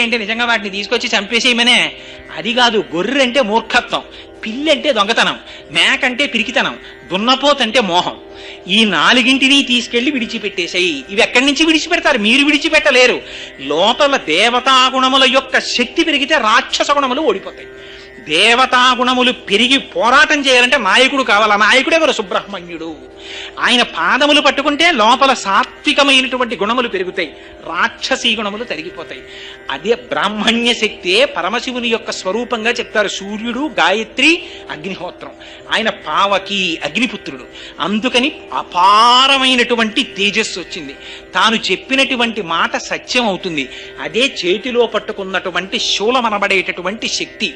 అంటే నిజంగా వాటిని తీసుకొచ్చి చంపేసేయమనే. అది కాదు గొర్రె అంటే మూర్ఖత్వం పిల్లి అంటే దొంగతనం మేక అంటే పిరికితనం దున్నపోతంటే మోహం. ఈ నాలుగింటిని తీసుకెళ్ళి విడిచిపెట్టేశాయి ఇవి ఎక్కడి నుంచి విడిచిపెడతారు? మీరు విడిచిపెట్టలేరు. లోపల దేవతా గుణముల యొక్క శక్తి పెరిగితే రాక్షస గుణములు ఓడిపోతాయి. దేవతా గుణములు పెరిగి పోరాటం చేయాలంటే నాయకుడు కావాలి? నాయకుడే మరి సుబ్రహ్మణ్యుడు. ఆయన పాదములు పట్టుకుంటే లోపల సాత్వికమైనటువంటి గుణములు పెరుగుతాయి. రాక్షసీ గుణములు తరిగిపోతాయి. అదే బ్రాహ్మణ్య శక్తే పరమశివుని యొక్క స్వరూపంగా చెప్తారు సూర్యుడు గాయత్రి అగ్నిహోత్రం. ఆయన పావకి అగ్నిపుత్రుడు. అందుకని అపారమైనటువంటి తేజస్సు వచ్చింది. తాను చెప్పినటువంటి మాట సత్యం అవుతుంది అదే చేతిలో పట్టుకున్నటువంటి శూలమనబడేటటువంటి శక్తి.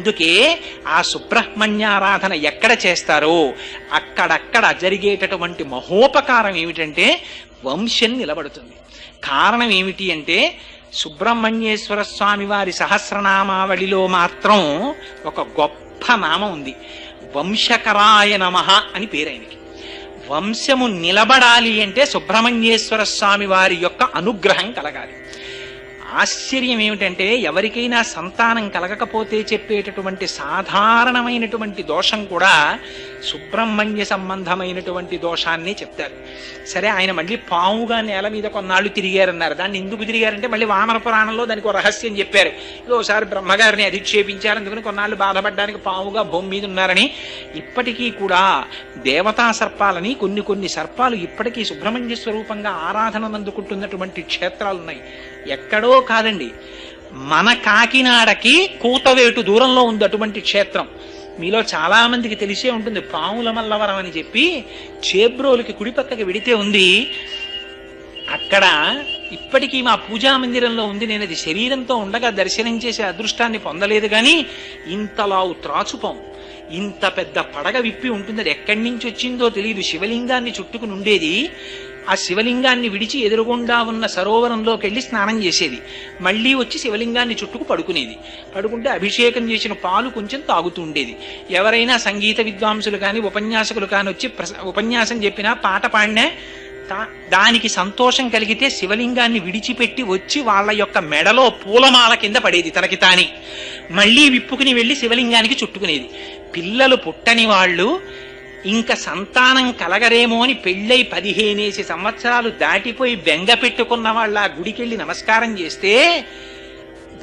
అందుకే ఆ సుబ్రహ్మణ్యారాధన ఎక్కడ చేస్తారో? అక్కడక్కడ జరిగేటటువంటి మహోపకారం ఏమిటంటే వంశం నిలబడుతుంది. కారణం ఏమిటి అంటే సుబ్రహ్మణ్యేశ్వర స్వామి వారి సహస్రనామావళిలో మాత్రం ఒక గొప్ప నామం ఉంది. వంశకరాయ నమ అని పేరైనకి వంశము నిలబడాలి అంటే సుబ్రహ్మణ్యేశ్వర స్వామి వారి యొక్క అనుగ్రహం కలగాలి. ఆశ్చర్యం ఏమిటంటే ఎవరికైనా సంతానం కలగకపోతే చెప్పేటటువంటి సాధారణమైనటువంటి దోషం కూడా సుబ్రహ్మణ్య సంబంధమైనటువంటి దోషాన్ని చెప్తారు. సరే ఆయన మళ్ళీ పావుగా నేల మీద కొన్నాళ్ళు తిరిగారన్నారు. దాన్ని ఎందుకు తిరిగారంటే మళ్ళీ వామన పురాణంలో దానికి ఒక రహస్యం చెప్పారు. ఇది ఒకసారి బ్రహ్మగారిని అధిక్షేపించారు. అందుకని కొన్నాళ్ళు బాధపడడానికి పావుగా భూమి మీద ఉన్నారని ఇప్పటికీ కూడా దేవతా సర్పాలని కొన్ని కొన్ని సర్పాలు ఇప్పటికీ సుబ్రహ్మణ్య స్వరూపంగా ఆరాధన అందుకుంటున్నటువంటి క్షేత్రాలు ఉన్నాయి ఎక్కడో కాదండి మన కాకినాడకి కూతవేటు దూరంలో ఉంది అటువంటి క్షేత్రం. మీలో చాలా మందికి తెలిసే ఉంటుంది. పాముల మల్లవరం అని చెప్పి చేబ్రోలుకి కుడి పక్కకి వెడితే ఉంది. అక్కడ ఇప్పటికీ మా పూజా మందిరంలో ఉంది. నేను అది శరీరంతో ఉండగా దర్శనం చేసే అదృష్టాన్ని పొందలేదు కానీ ఇంతలావు త్రాచుపం ఇంత పెద్ద పడగ విప్పి ఉంటుంది అది ఎక్కడి నుంచి వచ్చిందో తెలియదు శివలింగాన్ని చుట్టుకుని ఉండేది. ఆ శివలింగాన్ని విడిచి ఎదురుగుండా ఉన్న సరోవరంలోకి వెళ్ళి స్నానం చేసేది. మళ్ళీ వచ్చి శివలింగాన్ని చుట్టుకు పడుకునేది. పడుకుంటే అభిషేకం చేసిన పాలు కొంచెం తాగుతూ ఉండేది. ఎవరైనా సంగీత విద్వాంసులు కానీ ఉపన్యాసకులు కానీ వచ్చి ప్రస- ఉపన్యాసం చెప్పినా పాట పాడినా దానికి సంతోషం కలిగితే శివలింగాన్ని విడిచిపెట్టి వచ్చి వాళ్ళ యొక్క మెడలో పూలమాల కింద పడేది తనకి తాని. మళ్ళీ విప్పుకుని వెళ్ళి శివలింగానికి చుట్టుకునేది. పిల్లలు పుట్టని వాళ్ళు ఇంకా సంతానం కలగరేమో అని పెళ్ళై పదిహేనేసి సంవత్సరాలు దాటిపోయి బెంగ పెట్టుకున్న వాళ్ళ ఆ గుడికెళ్ళి నమస్కారం చేస్తే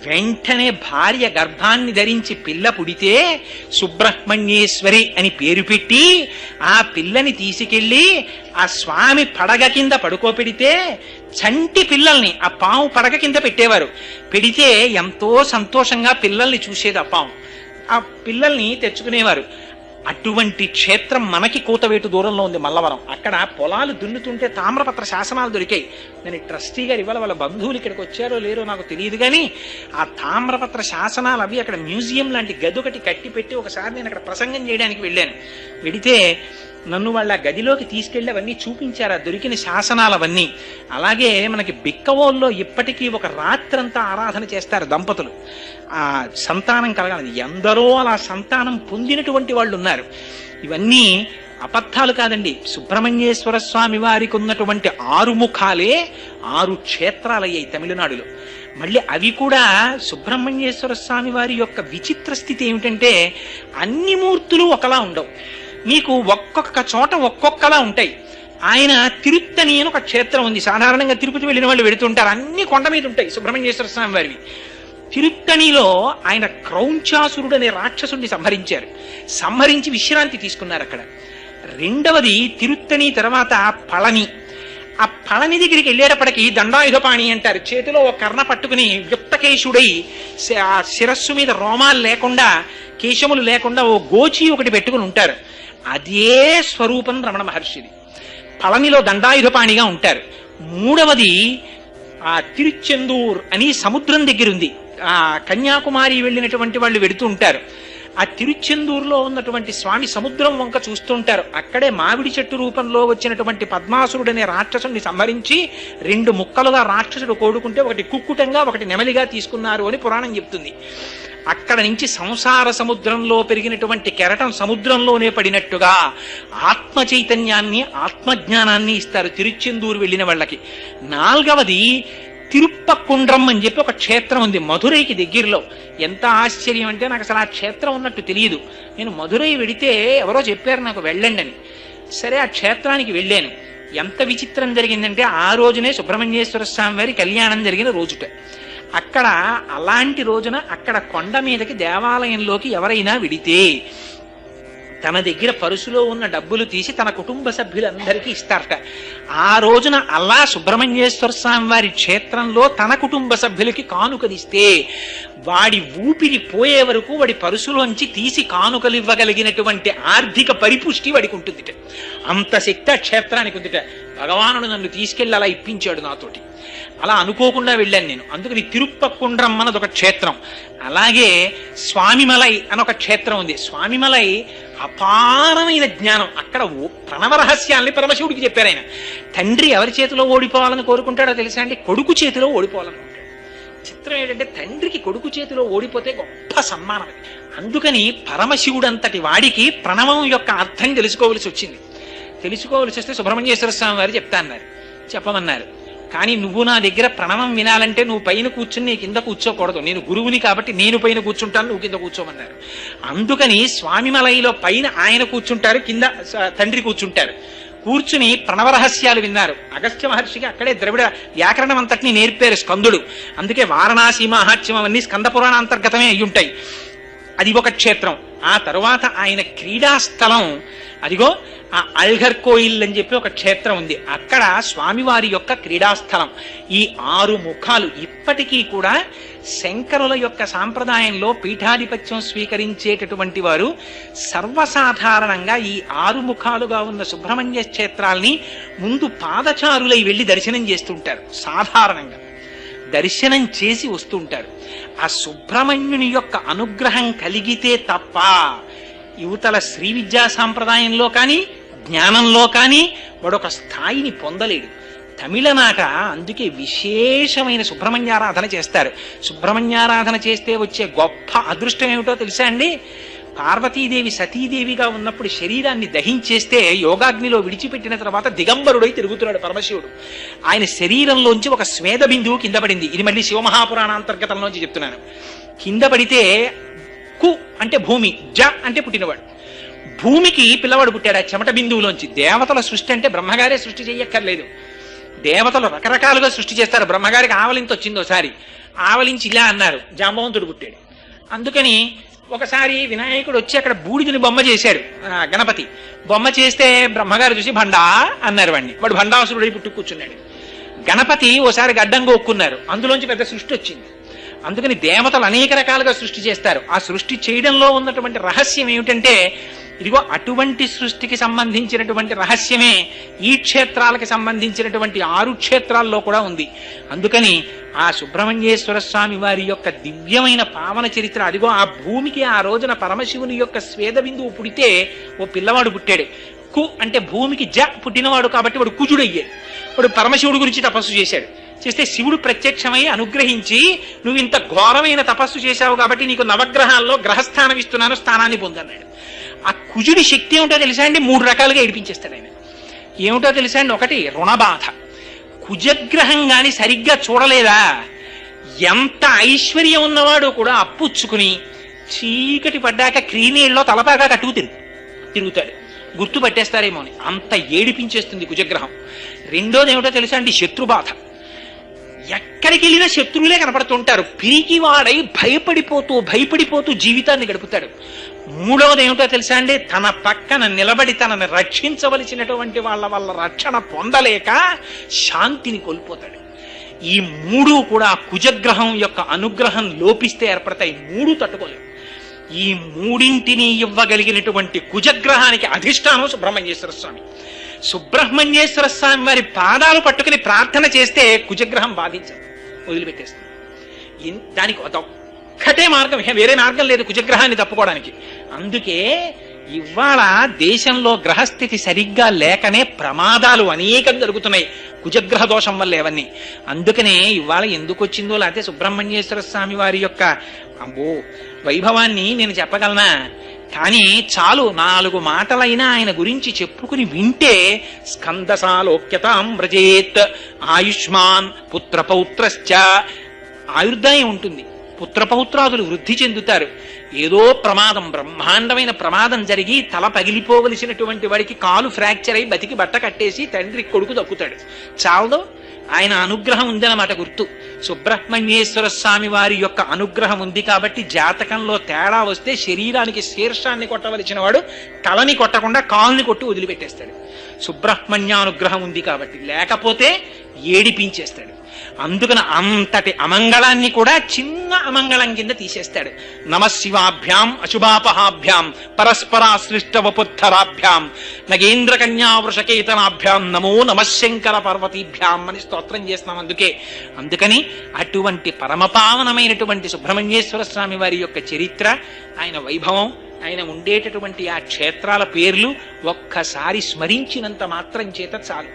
వెంటనే భార్య గర్భాన్ని ధరించి పిల్ల పుడితే సుబ్రహ్మణ్యేశ్వరి అని పేరు పెట్టి ఆ పిల్లని తీసుకెళ్ళి ఆ స్వామి పడగ కింద పడుకోపెడితే చంటి పిల్లల్ని ఆ పాము పడగ కింద పెట్టేవారు. పెడితే ఎంతో సంతోషంగా పిల్లల్ని చూసేది ఆ పాము. ఆ పిల్లల్ని తెచ్చుకునేవారు. అటువంటి క్షేత్రం మనకి కూతవేటు దూరంలో ఉంది మల్లవరం. అక్కడ పొలాలు దున్నుతుంటే తామ్రపత్ర శాసనాలు దొరికాయి. నేను ట్రస్టీ గారు ఇవాళ వాళ్ళ బంధువులు ఇక్కడికి వచ్చారో లేరో నాకు తెలియదు కానీ ఆ తామ్రపత్ర శాసనాలు అవి అక్కడ మ్యూజియం లాంటి గది ఒకటి కట్టి పెట్టి ఒకసారి నేను అక్కడ ప్రసంగం చేయడానికి వెళ్ళాను. వెడితే నన్ను వాళ్ళ గదిలోకి తీసుకెళ్ళి అవన్నీ చూపించారు? ఆ దొరికిన శాసనాలవన్నీ. అలాగే మనకి బిక్కవోల్లో ఇప్పటికీ ఒక రాత్రంతా ఆరాధన చేస్తారు దంపతులు. ఆ సంతానం కలగాలి ఎందరో అలా సంతానం పొందినటువంటి వాళ్ళు ఉన్నారు ఇవన్నీ అబద్ధాలు కాదండి. సుబ్రహ్మణ్యేశ్వర స్వామి వారికి ఉన్నటువంటి ఆరు ముఖాలే ఆరు క్షేత్రాలయ్యాయి తమిళనాడులో. మళ్ళీ అవి కూడా సుబ్రహ్మణ్యేశ్వర స్వామి వారి యొక్క విచిత్ర స్థితి ఏమిటంటే అన్ని మూర్తులు ఒకలా ఉండవు. మీకు ఒక్కొక్క చోట ఒక్కొక్కలా ఉంటాయి. ఆయన తిరుత్తని అని ఒక క్షేత్రం ఉంది. సాధారణంగా తిరుపతి వెళ్ళిన వాళ్ళు వెళుతుంటారు అన్ని కొండ మీద ఉంటాయి సుబ్రహ్మణ్యేశ్వర స్వామి వారివి. తిరుత్తణిలో ఆయన క్రౌంచాసురుడు అనే రాక్షసుడిని సంహరించారు. సంహరించి విశ్రాంతి తీసుకున్నారు అక్కడ. రెండవది తిరుత్తణి తర్వాత పళని. ఆ పళని దగ్గరికి వెళ్ళేటప్పటికి దండాయుధపాణి అంటారు. చేతిలో ఒక కర్ణ పట్టుకుని యుక్తకేశుడై ఆ శిరస్సు మీద రోమాలు లేకుండా కేశములు లేకుండా ఓ గోచి ఒకటి పెట్టుకుని ఉంటారు. అదే స్వరూపం రమణ మహర్షిది. పళనిలో దండాయుధపాణిగా ఉంటారు. మూడవది ఆ తిరుచెందూర్ అని సముద్రం దగ్గర ఉంది ఆ కన్యాకుమారి వెళ్ళినటువంటి వాళ్ళు వెడుతూ ఉంటారు. ఆ తిరుచెందూరులో ఉన్నటువంటి స్వామి సముద్రం వంక చూస్తుంటారు. అక్కడే మామిడి చెట్టు రూపంలో వచ్చినటువంటి పద్మాసురుడనే రాక్షసుని సంహరించి రెండు ముక్కలుగా రాక్షసుడు కోడుకుంటే ఒకటి కుక్కుటంగా ఒకటి నెమలిగా తీసుకున్నారు అని పురాణం చెప్తుంది. అక్కడ నుంచి సంసార సముద్రంలో పెరిగినటువంటి కెరటం సముద్రంలోనే పడినట్టుగా ఆత్మ చైతన్యాన్ని ఆత్మజ్ఞానాన్ని ఇస్తారు తిరుచెందూరు వెళ్ళిన వాళ్ళకి. నాలుగవది తిరుప్పకుండ్రం అని చెప్పి ఒక క్షేత్రం ఉంది మధురైకి దగ్గరలో. ఎంత ఆశ్చర్యం అంటే నాకు అసలు ఆ క్షేత్రం ఉన్నట్టు తెలియదు నేను మధురై వెడితే ఎవరో చెప్పారు నాకు వెళ్ళండి అని సరే ఆ క్షేత్రానికి వెళ్ళాను. ఎంత విచిత్రం జరిగిందంటే ఆ రోజునే సుబ్రహ్మణ్యేశ్వర స్వామి వారి కళ్యాణం జరిగిన రోజుట. అక్కడ అలాంటి రోజున అక్కడ కొండ మీదకి దేవాలయంలోకి ఎవరైనా విడితే తన దగ్గర పరుసులో ఉన్న డబ్బులు తీసి తన కుటుంబ సభ్యులందరికీ ఇస్తారట. ఆ రోజున అల్లా సుబ్రహ్మణ్యేశ్వర స్వామి వారి క్షేత్రంలో తన కుటుంబ సభ్యులకి కానుకలిస్తే వాడి ఊపిరి పోయే వరకు వాడి పరుసులోంచి తీసి కానుకలు ఇవ్వగలిగినటువంటి ఆర్థిక పరిపుష్టి వాడికి ఉంటుందిట. అంత శక్తి ఆ క్షేత్రానికి ఉందిట. భగవానుడు నన్ను తీసుకెళ్ళి అలా ఇప్పించాడు నాతోటి. అలా అనుకోకుండా వెళ్ళాను నేను. అందుకని తిరుప్పకుండ్రం అన్నది ఒక క్షేత్రం. అలాగే స్వామిమలై అని ఒక క్షేత్రం ఉంది. స్వామిమలై అపారమైన జ్ఞానం. అక్కడ ఓ- ప్రణవ రహస్యాల్ని పరమశివుడికి చెప్పారు ఆయన. తండ్రి ఎవరి చేతిలో ఓడిపోవాలని కోరుకుంటాడో తెలుసా అండి? కొడుకు చేతిలో ఓడిపోవాలని చిత్రం ఏంటంటే తండ్రికి కొడుకు చేతిలో ఓడిపోతే గొప్ప సన్మానం అది. అందుకని పరమశివుడంతటి వాడికి ప్రణవం యొక్క అర్థం తెలుసుకోవలసి వచ్చింది. తెలుసుకోవలసి వస్తే సుబ్రహ్మణ్యేశ్వర స్వామి వారు చెప్తాన్నారు. చెప్పమన్నారు. కానీ నువ్వు నా దగ్గర ప్రణవం వినాలంటే నువ్వు పైన కూర్చుని నీ కింద కూర్చోకూడదు. నేను గురువుని కాబట్టి నేను పైన కూర్చుంటాను నువ్వు కింద కూర్చోమన్నారు. అందుకని స్వామిమలైలో పైన ఆయన కూర్చుంటారు కింద తండ్రి కూర్చుంటారు. కూర్చుని ప్రణవరహస్యాలు విన్నారు. అగస్త్య మహర్షికి అక్కడే ద్రవిడ వ్యాకరణం అంతటిని నేర్పారు స్కందుడు. అందుకే వారణాసి మహాత్యం అవన్నీ స్కంద పురాణ అంతర్గతమే అయ్యుంటాయి. ఉంటాయి అది ఒక క్షేత్రం. ఆ తరువాత ఆయన క్రీడాస్థలం అదిగో ఆ అల్ఘర్ కోయిల్ అని చెప్పి ఒక క్షేత్రం ఉంది. అక్కడ స్వామివారి యొక్క క్రీడాస్థలం ఈ ఆరు ముఖాలు ఇప్పటికీ కూడా శంకరుల యొక్క సాంప్రదాయంలో పీఠాధిపత్యం స్వీకరించేటటువంటి వారు సర్వసాధారణంగా ఈ ఆరు ముఖాలుగా ఉన్న సుబ్రహ్మణ్య క్షేత్రాల్ని ముందు పాదచారులై వెళ్ళి దర్శనం చేస్తుంటారు. సాధారణంగా. దర్శనం చేసి వస్తుంటారు ఆ సుబ్రహ్మణ్యుని యొక్క అనుగ్రహం కలిగితే తప్ప యువతల శ్రీ విద్యా సాంప్రదాయంలో కానీ జ్ఞానంలో కానీ వాడొక స్థాయిని పొందలేడు. తమిళనాట అందుకే విశేషమైన సుబ్రహ్మణ్యారాధన చేస్తారు. సుబ్రహ్మణ్యారాధన చేస్తే వచ్చే గొప్ప అదృష్టం ఏమిటో తెలుసా అండి? పార్వతీదేవి సతీదేవిగా ఉన్నప్పుడు శరీరాన్ని దహించేస్తే యోగాగ్నిలో విడిచిపెట్టిన తర్వాత దిగంబరుడై తిరుగుతున్నాడు పరమశివుడు. ఆయన శరీరంలోంచి ఒక స్వేద బిందువు కింద పడింది. ఇది మళ్ళీ శివమహాపురాణ అంతర్గతంలోంచి చెప్తున్నాను. కింద పడితే కు అంటే భూమి జ అంటే పుట్టినవాడు. భూమికి పిల్లవాడు పుట్టాడు. ఆ చెమట బిందువులోంచి దేవతల సృష్టి అంటే బ్రహ్మగారే సృష్టి చేయక్కర్లేదు. దేవతలు రకరకాలుగా సృష్టి చేస్తారు. బ్రహ్మగారికి ఆవలింత వచ్చింది ఒకసారి ఆవలించి ఇలా అన్నారు. జాంబవంతుడు పుట్టాడు. అందుకని ఒకసారి వినాయకుడు వచ్చి అక్కడ బూడిదని బొమ్మ చేశాడు. గణపతి. బొమ్మ చేస్తే బ్రహ్మగారు చూసి భండా అన్నారు వాడిని. వాడు భండాసురుడై పుట్టు కూర్చున్నాడు. గణపతి ఓసారి గడ్డం ఒక్కున్నారు అందులోంచి పెద్ద సృష్టి వచ్చింది. అందుకని దేవతలు అనేక రకాలుగా సృష్టి చేస్తారు. ఆ సృష్టి చేయడంలో ఉన్నటువంటి రహస్యం ఏమిటంటే ఇదిగో అటువంటి సృష్టికి సంబంధించినటువంటి రహస్యమే ఈ క్షేత్రాలకు సంబంధించినటువంటి ఆరు క్షేత్రాల్లో కూడా ఉంది. అందుకని ఆ సుబ్రహ్మణ్యేశ్వర స్వామి వారి యొక్క దివ్యమైన పావన చరిత్ర అదిగో ఆ భూమికి ఆ రోజున పరమశివుని యొక్క స్వేద బిందువు పుడితే ఓ పిల్లవాడు పుట్టాడు. కు అంటే భూమికి జ పుట్టినవాడు కాబట్టి వాడు కుజుడయ్యాడు వాడు పరమశివుడి గురించి తపస్సు చేశాడు. చేస్తే శివుడు ప్రత్యక్షమై అనుగ్రహించి నువ్వు ఇంత ఘోరమైన తపస్సు చేశావు కాబట్టి నీకు నవగ్రహాల్లో గ్రహస్థానం ఇస్తున్నాను స్థానాన్ని పొందన్నాడు. ఆ కుజుడి శక్తి ఏమిటో తెలుసా అండి? మూడు రకాలుగా ఏడిపించేస్తాడు ఆయన. ఏమిటో తెలుసా అండి? ఒకటి రుణబాధ. కుజగ్రహం కానీ సరిగ్గా చూడలేదా? ఎంత ఐశ్వర్యం ఉన్నవాడు కూడా అప్పుచ్చుకుని చీకటి పడ్డాక క్రీనీళ్ళలో తలపాగా కట్టుకు తిరుగు తిరుగుతాడు. గుర్తు పట్టేస్తారేమో అని. అంత ఏడిపించేస్తుంది కుజగ్రహం. రెండోది ఏమిటో తెలుసా అండి? శత్రుబాధ. ఎక్కడికి వెళ్ళినా శత్రువులే కనపడుతుంటారు. పిరికివాడై భయపడిపోతూ భయపడిపోతూ జీవితాన్ని గడుపుతాడు. మూడవది ఏమిటో తెలుసా అండి? తన పక్కన నిలబడి తనని రక్షించవలసినటువంటి వాళ్ళ వల్ల రక్షణ పొందలేక శాంతిని కోల్పోతాడు. ఈ మూడు కూడా కుజగ్రహం యొక్క అనుగ్రహం లోపిస్తే ఏర్పడతాయి. మూడు తట్టుకోలేవు. ఈ మూడింటిని ఇవ్వగలిగినటువంటి కుజగ్రహానికి అధిష్టానం సుబ్రహ్మణ్యేశ్వర స్వామి. సుబ్రహ్మణ్యేశ్వర స్వామి వారి పాదాలు పట్టుకుని ప్రార్థన చేస్తే కుజగ్రహం బాధించదు. వదిలిపెట్టేస్తుంది. దానికి ఒక్కటే మార్గం. వేరే మార్గం లేదు కుజగ్రహాన్ని తప్పుకోవడానికి. అందుకే ఇవాళ దేశంలో గ్రహస్థితి సరిగ్గా లేకనే ప్రమాదాలు అనేకం జరుగుతున్నాయి. కుజగ్రహ దోషం వల్ల ఇవన్నీ. అందుకనే ఇవాళ ఎందుకు వచ్చిందో లేకపోతే సుబ్రహ్మణ్యేశ్వర స్వామి వారి యొక్క అబ్బో వైభవాన్ని నేను చెప్పగలనా? కానీ చాలు నాలుగు మాటలైనా ఆయన గురించి చెప్పుకుని వింటే స్కందసాలోక్యతాం వ్రజేత్. ఆయుష్మాన్ పుత్రపౌత్రశ్చ. ఆయుర్దాయం ఉంటుంది. పుత్రపౌత్రాదులు వృద్ధి చెందుతారు. ఏదో ప్రమాదం బ్రహ్మాండమైన ప్రమాదం జరిగి తల పగిలిపోవలసినటువంటి వాడికి కాలు ఫ్రాక్చర్ అయి బతికి బట్ట కట్టేసి తండ్రి కొడుకు దక్కుతాడు. చాలదో ఆయన అనుగ్రహం ఉందన్నమాట గుర్తు. సుబ్రహ్మణ్యేశ్వర స్వామి వారి యొక్క అనుగ్రహం ఉంది కాబట్టి జాతకంలో తేడా వస్తే శరీరానికి శీర్షాన్ని కొట్టవలసిన వాడు తలని కొట్టకుండా కాల్ని కొట్టి వదిలిపెట్టేస్తాడు. సుబ్రహ్మణ్యానుగ్రహం ఉంది కాబట్టి లేకపోతే ఏడిపించేస్తాడు. అందుకని అంతటి అమంగళాన్ని కూడా చిన్న అమంగళం కింద తీసేస్తాడు. నమశివాభ్యాం అశుభాపహాభ్యాం పరస్పరాశ్లిష్ట వపుత్థరాభ్యాం నగేంద్ర కన్యా వృషకేతనాభ్యాం నమో నమశంకర పర్వతీభ్యాం అని స్తోత్రం చేస్తున్నాం అందుకే. అందుకని అటువంటి పరమపావనమైనటువంటి సుబ్రహ్మణ్యేశ్వర స్వామి వారి యొక్క చరిత్ర ఆయన వైభవం ఆయన ఉండేటటువంటి ఆ క్షేత్రాల పేర్లు ఒక్కసారి స్మరించినంత మాత్రం చేత చాలు.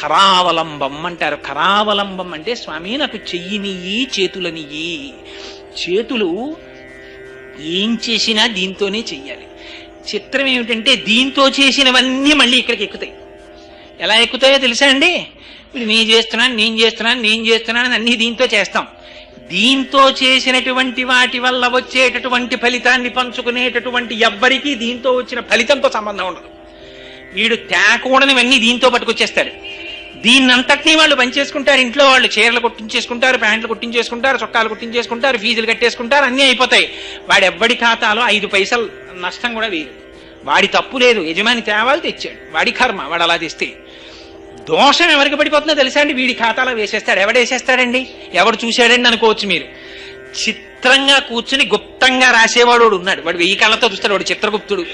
కరావలంబం అంటారు. కరావలంబం అంటే స్వామి నాకు చెయ్యినియ్యి చేతులనియ్యి చేతులు ఏం చేసినా దీంతోనే చెయ్యాలి. చిత్రం ఏమిటంటే దీంతో చేసినవన్నీ మళ్ళీ ఇక్కడికి ఎక్కుతాయి. ఎలా ఎక్కుతాయో తెలుసా అండి? ఇప్పుడు నేను చేస్తున్నాను నేను చేస్తున్నాను నేను చేస్తున్నాను అని అన్నీ దీంతో చేస్తాం. దీంతో చేసినటువంటి వాటి వల్ల వచ్చేటటువంటి ఫలితాన్ని పంచుకునేటటువంటి ఎవ్వరికీ దీంతో వచ్చిన ఫలితంతో సంబంధం ఉండదు. వీడు తేకూడనివన్నీ దీంతో పట్టుకొచ్చేస్తాడు. దీన్నంతటినీ వాళ్ళు పనిచేసుకుంటారు. ఇంట్లో వాళ్ళు చీరలు కుట్టించేసుకుంటారు ప్యాంట్లు కుట్టించేసుకుంటారు చొక్కాలు కుట్టించేసుకుంటారు ఫీజులు కట్టేసుకుంటారు అన్నీ అయిపోతాయి. వాడు ఎవ్వడి ఖాతాలో ఐదు పైసలు నష్టం కూడా వేయదు వాడి తప్పు లేదు. యజమాని తేవాలి తెచ్చాడు. వాడి కర్మ వాడు అలా తెస్తే దోషం ఎవరికి పడిపోతుందో తెలుసా అండి? వీడి ఖాతాలో వేసేస్తాడు. ఎవడు వేసేస్తాడండి ఎవడు చూశాడండి అనుకోవచ్చు మీరు. చిత్రంగా కూర్చుని గుప్తంగా రాసేవాడు ఉన్నాడు. వాడు వెయ్యి కళ్ళతో చూస్తాడు. వాడు చిత్రగుప్తుడు.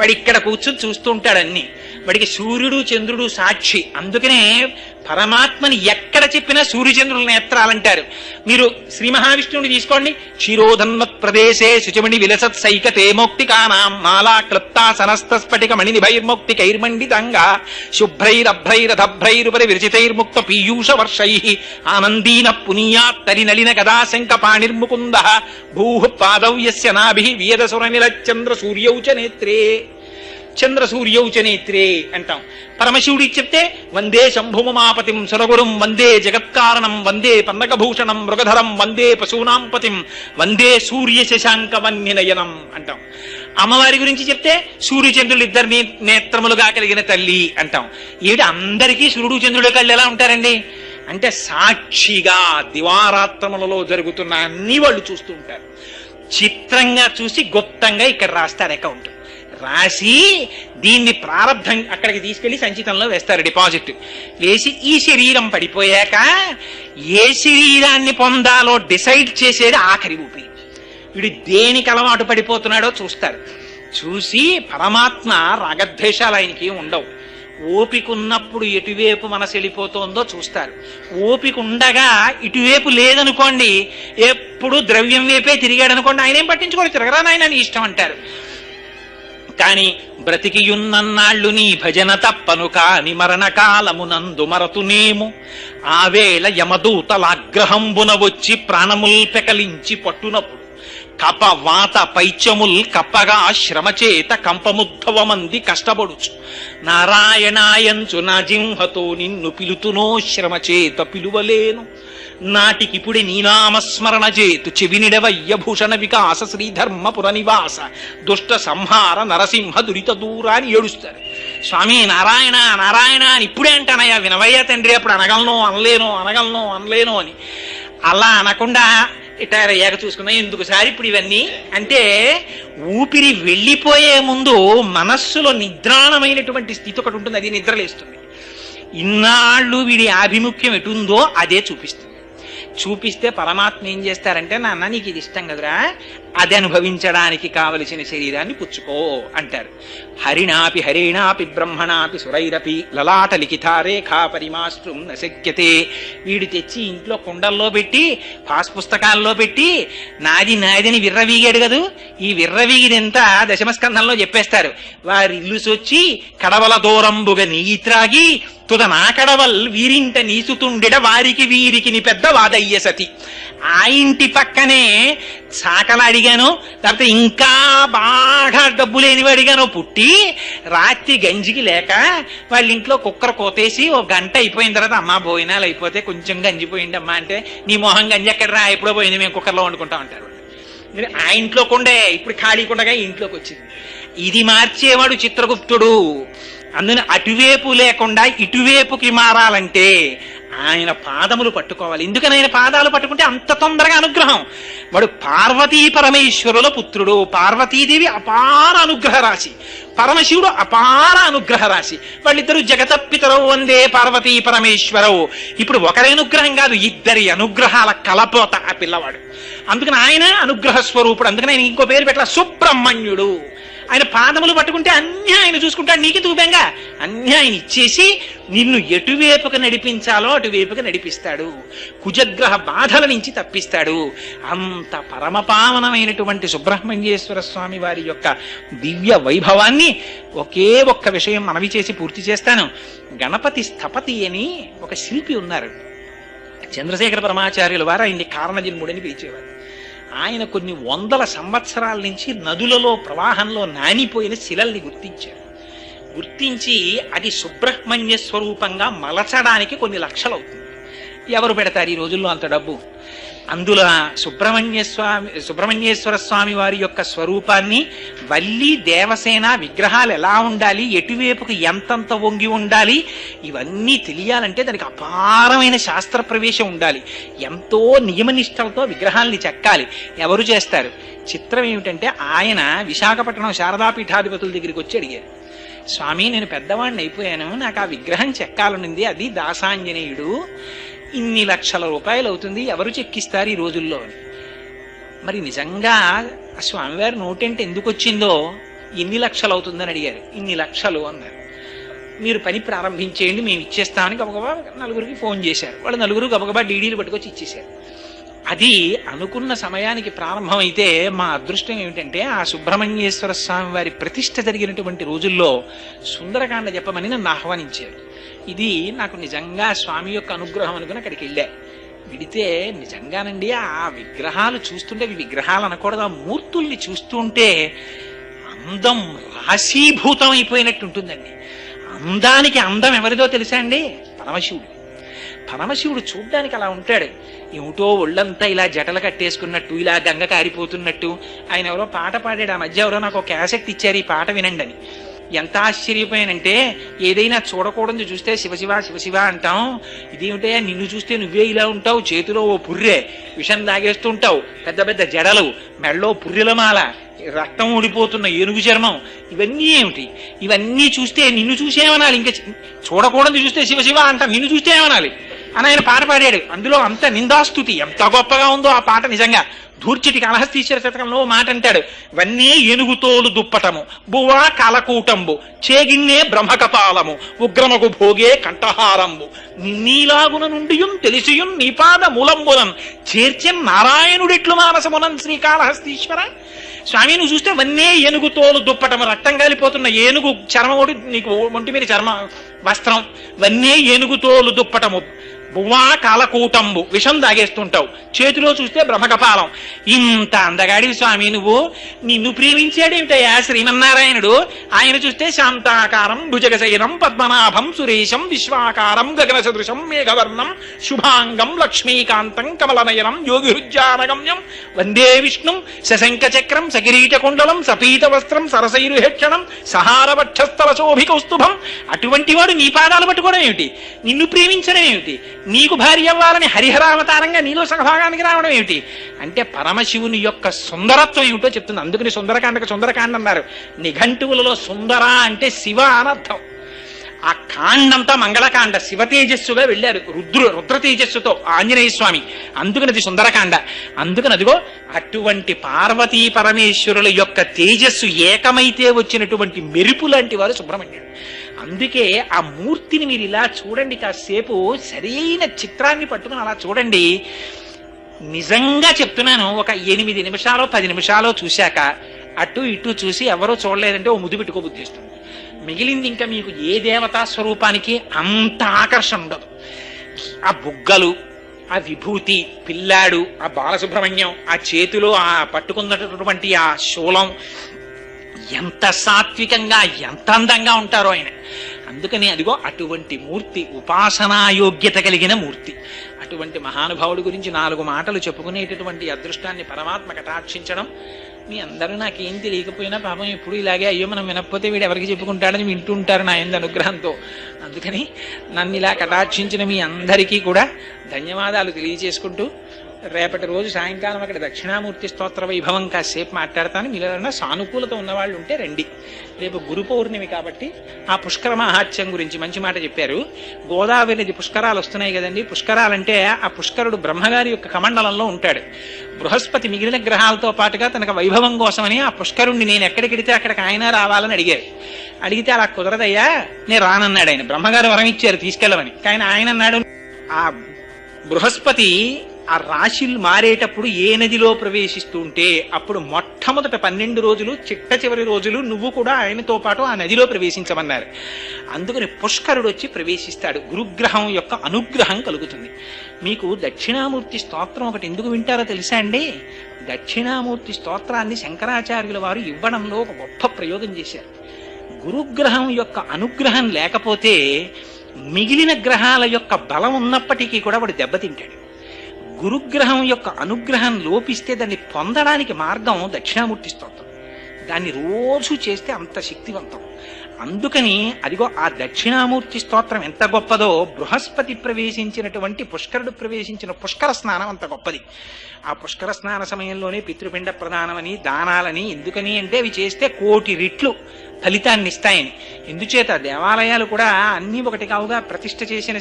వాడు ఇక్కడ కూర్చుని చూస్తుంటాడు అన్ని. వాడికి సూర్యుడు చంద్రుడు సాక్షి. అందుకనే పరమాత్మని ఎక్కడ చెప్పినా సూర్యచంద్రుల నేత్రాలంటారు. మీరు శ్రీ మహావిష్ణువుని తీసుకోండి. క్షీరోధన్మత్ ప్రదేశే శుచమణి విలసత్ సైకతే మౌక్తికానాం మాలా క్లుప్తా సనస్తస్ఫటిక మణి నిభైర్మౌక్తి కైర్మండితంగా శుభ్రైరభ్రైరధభ్రైరుపరి విరచితైర్ముక్త పీయూష వర్షై ఆనందీన పునీయాత్తరి నలిన గదా శంక పాణిర్ముకుంద భూ పాదవ్యస్య నాభి వియదసుర నిలచంద్ర సూర్యౌచ నేత్రే చంద్ర సూర్యౌ చ అంటాం పరమశివుడికి చెప్తే వందే శంభుమమాపతిం సురగురుం వందే జగత్కారణం వందే పన్నకభూషణం మృగధరం వందే పశూనాంపతిం వందే సూర్య శశాంక వన్యనయనం అంటాం. అమ్మవారి గురించి చెప్తే సూర్యచంద్రులు ఇద్దరిని నేత్రములుగా కలిగిన తల్లి అంటాం. ఏమిటి అందరికీ సూర్యుడు చంద్రుడు కళ్ళు ఎలా ఉంటారండి? అంటే సాక్షిగా దివారాత్రములలో జరుగుతున్న అన్ని వాళ్ళు చూస్తూ ఉంటారు. చిత్రంగా చూసి గుప్తంగా ఇక్కడ రాస్తారు అకౌంట్ రాసి దీన్ని ప్రారంభం అక్కడికి తీసుకెళ్ళి సంచితంలో వేస్తారు డిపాజిట్. వేసి ఈ శరీరం పడిపోయాక ఏ శరీరాన్ని పొందాలో డిసైడ్ చేసేది ఆఖరి ఊపి వీడు దేనికి అలవాటు పడిపోతున్నాడో చూస్తారు. చూసి పరమాత్మ రాగద్వేషాలు ఆయనకి ఉండవు. ఓపికున్నప్పుడు ఎటువైపు మనసు వెళ్ళిపోతుందో చూస్తారు. ఓపిక ఉండగా ఇటువైపు లేదనుకోండి ఎప్పుడు ద్రవ్యం వైపే తిరిగాడనుకోండి ఆయన ఏం పట్టించుకోడు తిరగరా నాయన నీ ఇష్టం అంటారు. కాని బ్రతికియున్నన్నాళ్ళు నీ భజన తప్పను కాని మరణకాలమునందు మరతునేము ఆవేళ యమదూతలాగ్రహంబున వచ్చి ప్రాణముల్ పెకలించి పట్టునప్పుడు కప వాత పైచముల్ కప్పగా శ్రమచేత కంపముద్ధవమంది కష్టపడుచు. నారాయణాయంచు నా జింహతో నిన్ను పిలుతునో శ్రమచేత పిలువలేను. నాటికిపుడి నీనామస్మరణ చేతు చెవినిడవయ్య భూషణ వికాస శ్రీధర్మపుర నివాస. దుష్ట సంహార నరసింహ దురిత దూరాన్ని ఏడుస్తారు. స్వామి నారాయణ నారాయణ అని ఇప్పుడే అంటానయ్యా వినవయ్య తండ్రి అప్పుడు అనగలను అనలేను అనగలను అనలేను అని. అలా అనకుండా ఇటార ఏక చూసుకున్నా ఎందుకు సార్ ఇప్పుడు ఇవన్నీ? అంటే ఊపిరి వెళ్ళిపోయే ముందు మనస్సులో నిద్రాణమైనటువంటి స్థితి ఒకటి ఉంటుంది అది నిద్రలేస్తుంది. ఇన్నాళ్ళు వీడి ఆభిముఖ్యం ఎటుందో అదే చూపిస్తుంది. చూపిస్తే పరమాత్మ ఏం చేస్తారంటే నాన్న నీకు ఇది ఇష్టం కదరా అది అనుభవించడానికి కావలసిన శరీరాన్ని పుచ్చుకో అంటారు. హరిణాపి హరిణాపి బ్రహ్మణాపి సురైరపి లలాట లిఖితారేఖా పరిమాష్ట్రం నశక్యతే. వీడు తెచ్చి ఇంట్లో కుండల్లో పెట్టి పాస్ పుస్తకాల్లో పెట్టి నాది నాదిని విర్రవీగాడు కదూ? ఈ విర్రవీగిదంతా దశమస్కంధంలో చెప్పేస్తారు. వారి ఇల్లు సొచ్చి కడవల దూరంబుగ నీత్రాగి త్రాగి నా కడవల్ వీరింట నీసుతుండిడ వారికి వీరికి ని పెద్ద వాదయ్య సతి. ఆ ఇంటి పక్కనే చాకలు అడిగాను లేకపోతే ఇంకా బాగా డబ్బు లేనివి అడిగాను. పుట్టి రాత్రి గంజికి లేక వాళ్ళ ఇంట్లో కుక్కర కోతేసి ఒక గంట అయిపోయిన తర్వాత అమ్మా భోజనాలు అయిపోతే కొంచెం గంజిపోయింది అమ్మా అంటే నీ మొహం గంజి ఎక్కడ రా? ఎప్పుడో పోయింది మేము కుక్కర్లో వండుకుంటా ఉంటారు ఆ ఇంట్లో కొండే ఇప్పుడు ఖాళీ కొండగా ఇంట్లోకి వచ్చింది. ఇది మార్చేవాడు చిత్రగుప్తుడు. అందున అటువైపు లేకుండా ఇటువైపుకి మారాలంటే ఆయన పాదములు పట్టుకోవాలి. ఎందుకని ఆయన పాదాలు పట్టుకుంటే అంత తొందరగా అనుగ్రహం? వాడు పార్వతీ పరమేశ్వరుల పుత్రుడు. పార్వతీదేవి అపార అనుగ్రహ రాశి. పరమశివుడు అపార అనుగ్రహ రాశి. వాళ్ళిద్దరూ జగతప్పితరవు వందే పార్వతీ పరమేశ్వరవు. ఇప్పుడు ఒకరి అనుగ్రహం కాదు ఇద్దరి అనుగ్రహాల కలపోత ఆ పిల్లవాడు. అందుకని ఆయన అనుగ్రహ స్వరూపుడు. అందుకని ఆయన ఇంకో పేరు పెట్టాల? సుబ్రహ్మణ్యుడు. ఆయన పాదములు పట్టుకుంటే అన్నీ ఆయన చూసుకుంటాడు. నీకు తూబెంగా అన్నీ ఆయన ఇచ్చేసి నిన్ను ఎటువైపుకు నడిపించాలో అటువైపుకు నడిపిస్తాడు. కుజగ్రహ బాధల నుంచి తప్పిస్తాడు. అంత పరమపావనమైనటువంటి సుబ్రహ్మణ్యేశ్వర స్వామి వారి యొక్క దివ్య వైభవాన్ని ఒకే ఒక్క విషయం మనవి చేసి పూర్తి చేస్తాను. గణపతి స్థపతి అని ఒక శిల్పి ఉన్నారు. చంద్రశేఖర పరమాచార్యుల వారు ఆయన్ని కారణజన్ముడని పిలిచేవారు. ఆయన కొన్ని వందల సంవత్సరాల నుంచి నదులలో ప్రవాహంలో నానిపోయిన శిలల్ని గుర్తించారు గుర్తించి అది సుబ్రహ్మణ్య స్వరూపంగా మలచడానికి కొన్ని లక్షలు అవుతుంది ఎవరు పెడతారు ఈ రోజుల్లో అంత డబ్బు? అందులో సుబ్రహ్మణ్య స్వామి సుబ్రహ్మణ్యేశ్వర స్వామి వారి యొక్క స్వరూపాన్ని వల్లి దేవసేన విగ్రహాలు ఎలా ఉండాలి ఎటువైపుకు ఎంతంత వంగి ఉండాలి ఇవన్నీ తెలియాలంటే దానికి అపారమైన శాస్త్ర ప్రవేశం ఉండాలి. ఎంతో నియమనిష్టలతో విగ్రహాల్ని చెక్కాలి. ఎవరు చేస్తారు? చిత్రం ఏమిటంటే ఆయన విశాఖపట్నం శారదాపీఠాధిపతుల దగ్గరికి వచ్చి అడిగారు. స్వామి నేను పెద్దవాడిని అయిపోయాను. నాకు ఆ విగ్రహం చెక్కాలనుంది. అది దాసాంజనేయుడు. ఇన్ని లక్షల రూపాయలు అవుతుంది ఎవరు చెక్కిస్తారు ఈ రోజుల్లో? మరి నిజంగా ఆ స్వామివారి నోటెంట్ ఎందుకు వచ్చిందో? ఇన్ని లక్షలు అవుతుందని అడిగారు. ఇన్ని లక్షలు అన్నారు. మీరు పని ప్రారంభించేయండి మేము ఇచ్చేస్తామని గబగబా నలుగురికి ఫోన్ చేశారు. వాళ్ళు నలుగురు గబగబా డీడీలు పట్టుకొచ్చి ఇచ్చేశారు. అది అనుకున్న సమయానికి ప్రారంభమైతే మా అదృష్టం ఏమిటంటే ఆ సుబ్రహ్మణ్యేశ్వర స్వామి వారి ప్రతిష్ట జరిగినటువంటి రోజుల్లో సుందరకాండ చెప్పమని నన్ను ఆహ్వానించారు. ఇది నాకు నిజంగా స్వామి యొక్క అనుగ్రహం అనుకుని అక్కడికి వెళ్ళా. విడితే నిజంగానండి ఆ విగ్రహాలు చూస్తుంటే విగ్రహాలు అనకూడదు ఆ మూర్తుల్ని చూస్తుంటే అందం రాశీభూతం అయిపోయినట్టు ఉంటుందండి. అందానికి అందం ఎవరిదో తెలుసా అండి? పరమశివుడు. పరమశివుడు చూడ్డానికి అలా ఉంటాడు. ఏమిటో ఒళ్ళంతా ఇలా జటలు కట్టేసుకున్నట్టు ఇలా గంగ కారిపోతున్నట్టు. ఆయన ఎవరో పాట పాడాడు ఆ మధ్య ఎవరో నాకు ఒక క్యాసెట్ ఇచ్చారు ఈ పాట వినండి అని. ఎంత ఆశ్చర్యపోయానంటే ఏదైనా చూడకూడదు చూస్తే శివశివ శివశివ అంటాం. ఇదేమిటే నిన్ను చూస్తే నువ్వే ఇలా ఉంటావు? చేతిలో ఓ పుర్రె విషం తాగేస్తుంటావు పెద్ద పెద్ద జడలు మెళ్ళో పుర్రెల మాల రక్తం ఊడిపోతున్న ఏనుగు చర్మం ఇవన్నీ ఏమిటి? ఇవన్నీ చూస్తే నిన్ను చూసేమనాలి ఇంకా చూడకూడదు చూస్తే శివశివ అంటాం. నిన్ను చూస్తే ఏమనాలి? అని ఆయన పాట పాడాడు. అందులో అంత నిందాస్తుతి ఎంత గొప్పగా ఉందో ఆ పాట నిజంగా. ధూర్చిటి కలహస్తీశ్వర శతకంలో మాట అంటాడు. ఇవన్నీ ఏనుగుతోలు దుప్పటము బువా కలకూటంబు చేగిన్నే బ్రహ్మకపాలము ఉగ్రమగు భోగే కంఠహారంబు. నీలాగున నుండియున్ తెలిసియున్ నీపాద మూలంబులం చేర్చెం నారాయణుడిట్లు మానసమునం శ్రీకాళహస్తీశ్వర స్వామి నువ్వు చూస్తే వన్నే ఏనుగు తోలు దుప్పటము రక్తం కాలిపోతున్న ఏనుగు చర్మం ఒకటి నీకు ఒంటి మీద చర్మ వస్త్రం. వన్నే ఏనుగు తోలు దుప్పటము బువ్వా కాలకూటంబు విషం దాగేస్తుంటావు. చేతిలో చూస్తే బ్రహ్మకపాలం. ఇంత అందగాడి స్వామి నువ్వు. నిన్ను ప్రేమించాడేమిటయ్యా శ్రీమన్నారాయణుడు? ఆయన చూస్తే శాంతాకారం భుజగశయనం పద్మనాభం సురేశం విశ్వాకారం గగన సదృశం మేఘవర్ణం శుభాంగం లక్ష్మీకాంతం కమలనయనం యోగిరుజ్జానగమ్యం వందే విష్ణుం శశంక చక్రం సపీత వస్త్రం సరసైరుహేక్షణం సహారవక్షస్థల శోభికౌస్తుభం అటువంటి వాడు నీ పాదాలు పట్టుకోవడం ఏమిటి? నిన్ను ప్రేమించడం ఏమిటి? నీకు భార్య అవ్వాలని హరిహరావతారంగా నీలో సహభాగానికి రావడం ఏమిటి? అంటే పరమశివుని యొక్క సుందరత్వం ఏమిటో చెప్తుంది. అందుకని సుందరకాండకు సుందరకాండ అన్నారు. నిఘంటువులలో సుందర అంటే శివ అనర్థం ఆ కాండంతా మంగళకాండ శివ తేజస్సుగా వెళ్ళారు. రుద్రు రుద్ర తేజస్సుతో ఆంజనేయ స్వామి. అందుకని అది సుందరకాండ. అందుకని అదిగో అటువంటి పార్వతీ పరమేశ్వరుల యొక్క తేజస్సు ఏకమైతే వచ్చినటువంటి మెరుపు లాంటి వారు సుబ్రహ్మణ్యుడు. అందుకే ఆ మూర్తిని మీరు ఇలా చూడండి కాసేపు సరైన చిత్రాన్ని పట్టుకుని అలా చూడండి. నిజంగా చెప్తున్నాను ఒక ఎనిమిది నిమిషాలు పది నిమిషాలు చూశాక అటు ఇటు చూసి ఎవరో చూడలేదంటే ఓ ముద్దు పెట్టుకో బుద్ధి మిగిలింది ఇంకా మీకు ఏ దేవతా స్వరూపానికి అంత ఆకర్షణ ఉండదు. ఆ బుగ్గలు ఆ విభూతి పిల్లాడు ఆ బాలసుబ్రహ్మణ్యం ఆ చేతిలో ఆ పట్టుకున్నటువంటి ఆ శూలం ఎంత సాత్వికంగా ఎంత అందంగా ఉంటారో ఆయన. అందుకని అదిగో అటువంటి మూర్తి ఉపాసనాయోగ్యత కలిగిన మూర్తి. అటువంటి మహానుభావుడి గురించి నాలుగు మాటలు చెప్పుకునేటటువంటి అదృష్టాన్ని పరమాత్మ కటాక్షించడం మీ అందరూ నాకేం తెలియకపోయినా పాపం ఎప్పుడు ఇలాగే అయ్యో మనం వినకపోతే వీడు ఎవరికి చెప్పుకుంటాడని వింటూ ఉంటారు నా ఎందు అనుగ్రహంతో. అందుకని నన్ను ఇలా కటాక్షించిన మీ అందరికీ కూడా ధన్యవాదాలు తెలియజేసుకుంటూ రేపటి రోజు సాయంకాలం అక్కడ దక్షిణామూర్తి స్తోత్ర వైభవం కాసేపు మాట్లాడతాను. మీరు సానుకూలత ఉన్నవాళ్ళు ఉంటే రండి. రేపు గురు పౌర్ణమి కాబట్టి ఆ పుష్కర మహాత్యం గురించి మంచి మాట చెప్పారు. గోదావరి నది పుష్కరాలు వస్తున్నాయి కదండి. పుష్కరాలంటే ఆ పుష్కరుడు బ్రహ్మగారి యొక్క కమండలంలో ఉంటాడు. బృహస్పతి మిగిలిన గ్రహాలతో పాటుగా తనకు వైభవం కోసమని ఆ పుష్కరుణ్ణి నేను ఎక్కడికెడితే అక్కడికి ఆయన రావాలని అడిగారు. అడిగితే అలా కుదరదయ్యా నేను రానన్నాడు ఆయన. బ్రహ్మగారు వరం ఇచ్చారు తీసుకెళ్ళమని. కానీ ఆయన అన్నాడు ఆ బృహస్పతి ఆ రాశిలు మారేటప్పుడు ఏ నదిలో ప్రవేశిస్తూ ఉంటే అప్పుడు మొట్టమొదట పన్నెండు రోజులు చిట్ట చివరి రోజులు నువ్వు కూడా ఆయనతో పాటు ఆ నదిలో ప్రవేశించమన్నారు. అందుకని పుష్కరుడు వచ్చి ప్రవేశిస్తాడు. గురుగ్రహం యొక్క అనుగ్రహం కలుగుతుంది. మీకు దక్షిణామూర్తి స్తోత్రం ఒకటి ఎందుకు వింటారో తెలుసా అండి? దక్షిణామూర్తి స్తోత్రాన్ని శంకరాచార్యుల వారు ఇవ్వడంలో ఒక గొప్ప ప్రయోగం చేశారు. గురుగ్రహం యొక్క అనుగ్రహం లేకపోతే మిగిలిన గ్రహాల యొక్క బలం ఉన్నప్పటికీ కూడా వాడు దెబ్బతింటాడు. గురుగ్రహం యొక్క అనుగ్రహం లోపిస్తే దాన్ని పొందడానికి మార్గం దక్షిణామూర్తి స్తోత్రం. దాన్ని రోజు చేస్తే అంత శక్తివంతం. అందుకని అదిగో ఆ దక్షిణామూర్తి స్తోత్రం ఎంత గొప్పదో బృహస్పతి ప్రవేశించినటువంటి పుష్కరుడు ప్రవేశించిన పుష్కర స్నానం అంత గొప్పది. ఆ పుష్కర స్నాన సమయంలోనే పితృపిండ ప్రధానమని దానాలని ఎందుకని అంటే అవి చేస్తే కోటి రెట్లు ఫలితాన్ని ఇస్తాయని. ఎందుచేత దేవాలయాలు కూడా అన్నీ ఒకటి కావుగా ప్రతిష్ఠ చేసిన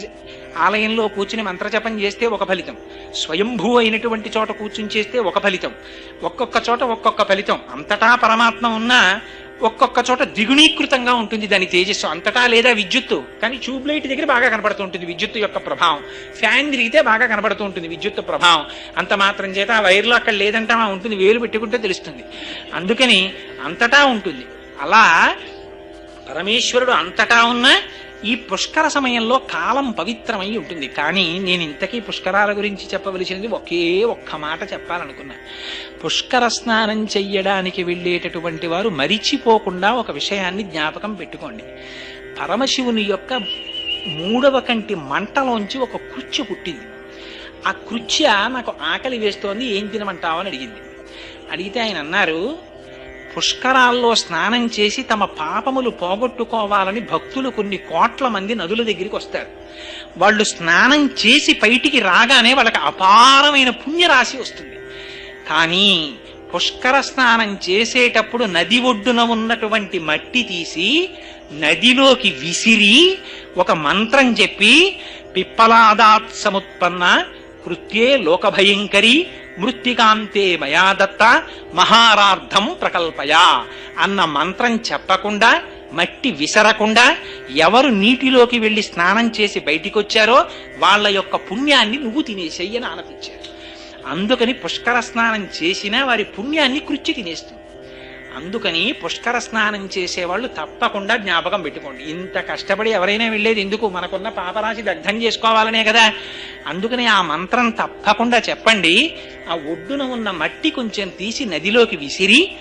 ఆలయంలో కూర్చుని మంత్రజపం చేస్తే ఒక ఫలితం. స్వయంభూ అయినటువంటి చోట కూర్చుని చేస్తే ఒక ఫలితం. ఒక్కొక్క చోట ఒక్కొక్క ఫలితం. అంతటా పరమాత్మ ఉన్నా ఒక్కొక్క చోట ద్విగుణీకృతంగా ఉంటుంది దాని తేజస్సు. అంతటా లేదా విద్యుత్తు. కానీ ట్యూబ్ లైట్ దగ్గర బాగా కనబడుతూ ఉంటుంది విద్యుత్తు యొక్క ప్రభావం. ఫ్యాన్ తిరిగితే బాగా కనబడుతూ ఉంటుంది విద్యుత్తు ప్రభావం. అంత మాత్రం చేత ఆ వైర్లో అక్కడ లేదంటా ఉంటుంది వేలు పెట్టుకుంటే తెలుస్తుంది. అందుకని అంతటా ఉంటుంది. అలా పరమేశ్వరుడు అంతటా ఉన్న ఈ పుష్కర సమయంలో కాలం పవిత్రమై ఉంటుంది. కానీ నేను ఇంతకీ పుష్కరాల గురించి చెప్పవలసినది ఒకే ఒక్క మాట చెప్పాలనుకున్నా. పుష్కర స్నానం చెయ్యడానికి వెళ్ళేటటువంటి వారు మరిచిపోకుండా ఒక విషయాన్ని జ్ఞాపకం పెట్టుకోండి. పరమశివుని యొక్క మూడవ కంటి మంటలోంచి ఒక కృత్య పుట్టింది. ఆ కృత్య నాకు ఆకలి వేస్తోంది ఏం తినమంటావు అని అడిగింది. అడిగితే ఆయన అన్నారు పుష్కరాల్లో స్నానం చేసి తమ పాపములు పోగొట్టుకోవాలని భక్తులు కొన్ని కోట్ల మంది నదుల దగ్గరికి వస్తారు. వాళ్ళు స్నానం చేసి బయటికి రాగానే వాళ్ళకి అపారమైన పుణ్యరాశి వస్తుంది. కానీ పుష్కర స్నానం చేసేటప్పుడు నది ఒడ్డున ఉన్నటువంటి మట్టి తీసి నదిలోకి విసిరి ఒక మంత్రం చెప్పి పిప్పలాదాత్ సముత్పన్న కృత్యే లోకభయంకరి మృత్తికాంతే మయా దత్త మహారార్థం ప్రకల్పయా అన్న మంత్రం చెప్పకుండా మట్టి విసరకుండా ఎవరు నీటిలోకి వెళ్ళి స్నానం చేసి బయటికొచ్చారో వాళ్ళ యొక్క పుణ్యాన్ని నువ్వు తినేసేయి అని ఆనపించారు. అందుకని పుష్కర స్నానం చేసినా వారి పుణ్యాన్ని కృచ్చి తినేస్తుంది. అందుకని పుష్కర స్నానం చేసేవాళ్ళు తప్పకుండా జ్ఞాపకం పెట్టుకోండి. ఇంత కష్టపడి ఎవరైనా వెళ్ళేది ఎందుకు? మనకున్న పాపరాశి దగ్ధం చేసుకోవాలనే కదా. అందుకని ఆ మంత్రం తప్పకుండా చెప్పండి. ఆ ఒడ్డున ఉన్న మట్టి కొంచెం తీసి నదిలోకి విసిరి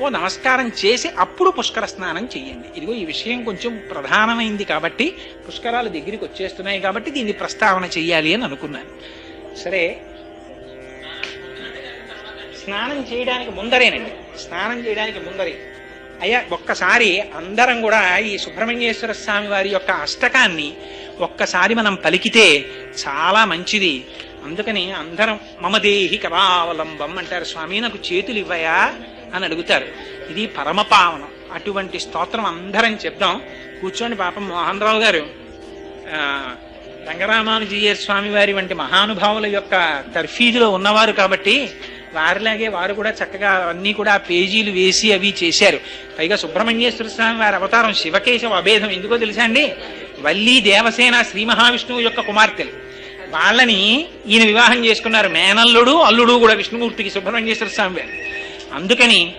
ఓ నమస్కారం చేసి అప్పుడు పుష్కర స్నానం చెయ్యండి ఇదిగో ఈ విషయం కొంచెం ప్రధానమైంది కాబట్టి పుష్కరాలు దగ్గరికి వచ్చేస్తున్నాయి కాబట్టి దీన్ని ప్రస్తావన చెయ్యాలి అని అనుకున్నాను. సరే స్నానం చేయడానికి ముందరేనండి. స్నానం చేయడానికి ముందరే. అయ్యా ఒక్కసారి అందరం కూడా ఈ సుబ్రహ్మణ్యేశ్వర స్వామి వారి యొక్క అష్టకాన్ని ఒక్కసారి మనం పలికితే చాలా మంచిది. అందుకని అందరం మమదేహి కరావలంబం అంటారు. స్వామి నాకు చేతులు ఇవ్వయా అని అడుగుతారు. ఇది పరమపావనం. అటువంటి స్తోత్రం అందరం చెప్దాం. కూర్చోండి పాపం మోహన్ రావు గారు రంగరామానుజీయ స్వామి వారి వంటి మహానుభావుల యొక్క తర్ఫీజులో ఉన్నవారు కాబట్టి వారిలాగే వారు కూడా చక్కగా అన్నీ కూడా పేజీలు వేసి అవి చేశారు. పైగా సుబ్రహ్మణ్యేశ్వర స్వామి వారి అవతారం శివకేశవ అభేదం ఎందుకో తెలుసా అండి? వల్లి దేవసేన శ్రీ మహావిష్ణువు యొక్క కుమార్తెలు. వాళ్ళని ఈయన వివాహం చేసుకున్నారు మేనల్లుడు అల్లుడు కూడా విష్ణుమూర్తికి సుబ్రహ్మణ్యేశ్వర స్వామి వారు. అందుకని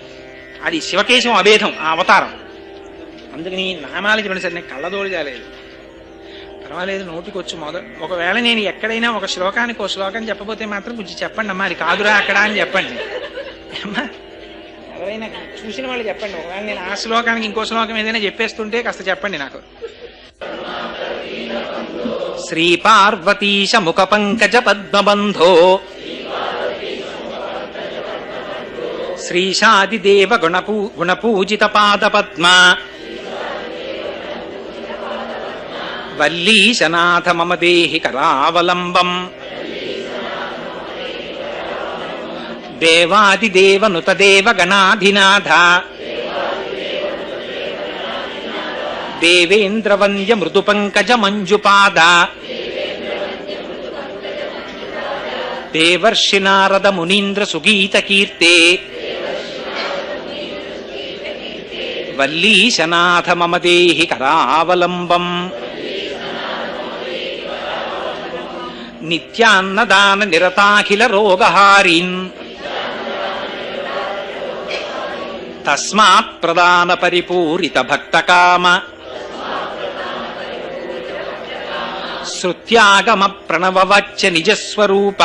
అది శివకేశం అభేదం ఆ అవతారం. అందుకని నామాలకి రెండు నేను కళ్ళదోడు కాలేదు పర్వాలేదు నోటికి మొదలు ఒకవేళ నేను ఎక్కడైనా ఒక శ్లోకానికి ఒక శ్లోకం చెప్పబోతే మాత్రం కొంచెం చెప్పండి అమ్మా అది కాదురా అక్కడ అని చెప్పండి. అమ్మా ఎవరైనా చూసిన వాళ్ళు చెప్పండి. ఒకవేళ నేను ఆ శ్లోకానికి ఇంకో శ్లోకం ఏదైనా చెప్పేస్తుంటే కాస్త చెప్పండి నాకు. శ్రీ పార్వతీశ ముఖ పంకజ పద్మబంధో శ్రీశాదిదేవ గుణపూ గుణపూజిత పాద పద్మ వల్లీశనాథ మమ దేహి కరావలంబం. దేవాదిదేవనుత నుతదేవ గణాధినాథ. దేవేంద్రవంద్య మృదు పంకజ మంజుపాద. దేవర్షి నారద మునీంద్ర సుగీత కీర్తే. వల్లీశనాథ మమ దేహి కరావలంబం. నిత్యాన్నదాన నిరతాఖిల రోగహారీన్ తస్మాత్ ప్రధాన పరిపూరిత భక్తకామ శృత్యాగమ ప్రణవవచ్చ నిజస్వరూప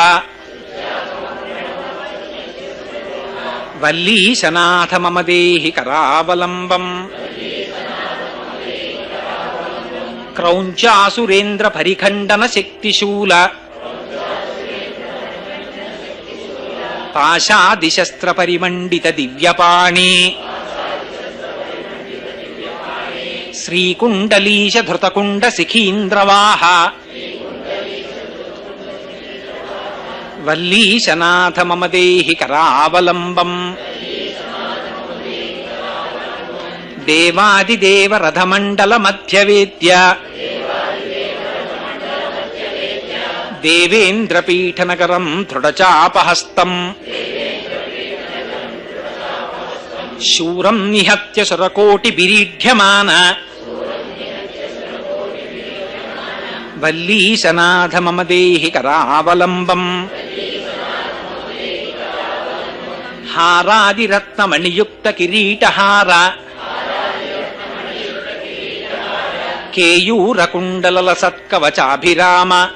వల్లీశనాథ మమ దేహి కరావలంబం క్రౌంచాసురేంద్ర పరిఖండన శక్తిశూల పాశాదిశస్త్ర పరిమండిత దివ్యపాణి శ్రీకుండలీశ ధృతకుండ శిఖీంద్రవాహ వల్లీశనాథ మమ దేహి కరావలంబం దేవాదిదేవ రథమండల మధ్యవేద్య దేవేంద్రపీఠనగరం దృఢచాపహస్తం. శూరం నిహత్య సురకోటి బిరీఢ్యమాన. వల్లీశనాథ మమ దేహి కరావలంబం హారాదిరత్నమణియుక్త కిరీటహార. కేయూరకుండలల సత్కవచాభిరామ.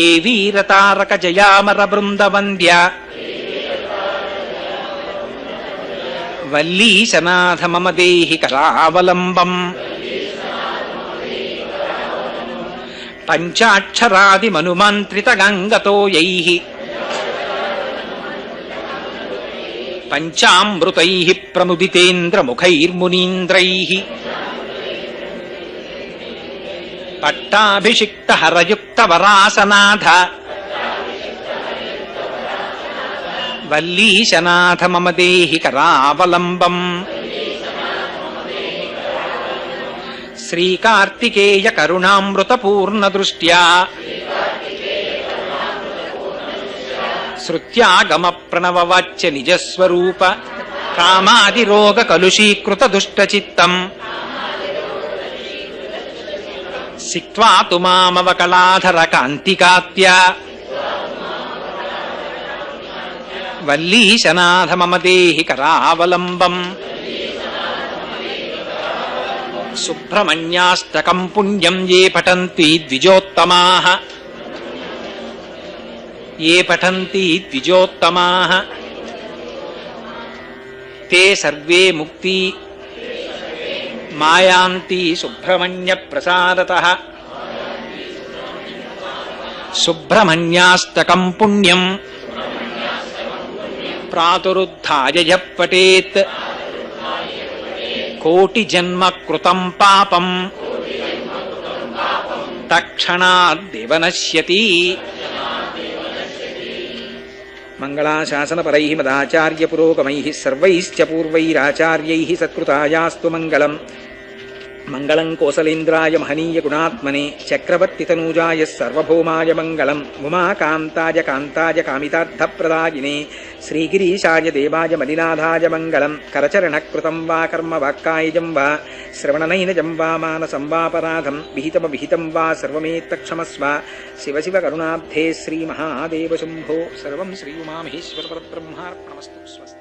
వీరతారక జయామర బృందవంద్య వల్లీశనాథ మమ దేహి కరావలంబం. పంచాక్షరాది మనుమంత్రిత గంగతోయై పంచామృతై ప్రముదితేంద్రముఖైర్మునీంద్రై. పట్టాభిషిక్త హరయుక్త వరాసనాథ వల్లీశనాథ మమ దేహి కరావలంబం శ్రీకార్తికేయ కరుణామృత పూర్ణ దృష్ట్యా శృత్యాగమ ప్రణవవాచ్య నిజస్వరూప కామాది రోగ కలుషీకృత దుష్టచిత్తం సిక్వా తు మామవకళాధర కాంతికాత్య వల్లీశనాథ మమ దేహి కరావలంబం సుబ్రహ్మణ్యాష్టకం పుణ్యం ఏ పఠంతి ద్విజోత్తమా ఏ పఠంతి ద్విజోత్తమా తే సర్వే ముక్తి మాయాంతి సుబ్రహ్మణ్య ప్రసాదత సుబ్రహ్మణ్యాష్టకం పుణ్యం. ప్రాతురుద్ధాయ యః పఠేత్ కోటి జన్మ కృతం పాపం. తక్షణాద్దివ నశ్యతి. మంగళాశాసనపరై మదాచార్య పురోగమై సర్వైశ్చ పూర్వైరాచార్యై సత్కృతాయాస్తు మంగళం मंगल कौसलेन्द्राय महनीय गुणात्मने चक्रवर्ति तनूजा सर्वभौमाय मंगल उमा कांताय कांताय कान्ताय कामितार्थप्रदायिने, श्रीगिरीशाय देवाय मलिनाधाय मंगल करचरण करचरणकृतम् वा कर्म वाक्कायजम् वा श्रवण श्रवणनैनजम् वा मानसम् वापराधम् विहितमभिहितम् वा सर्वमेत्तक्षमस्व शिव शिव करुणाब्धे श्रीमहादेवशम्भो, सर्वम् श्रीउमामहेश्वरपरब्रह्मार्पणमस्तु स्वस्ति।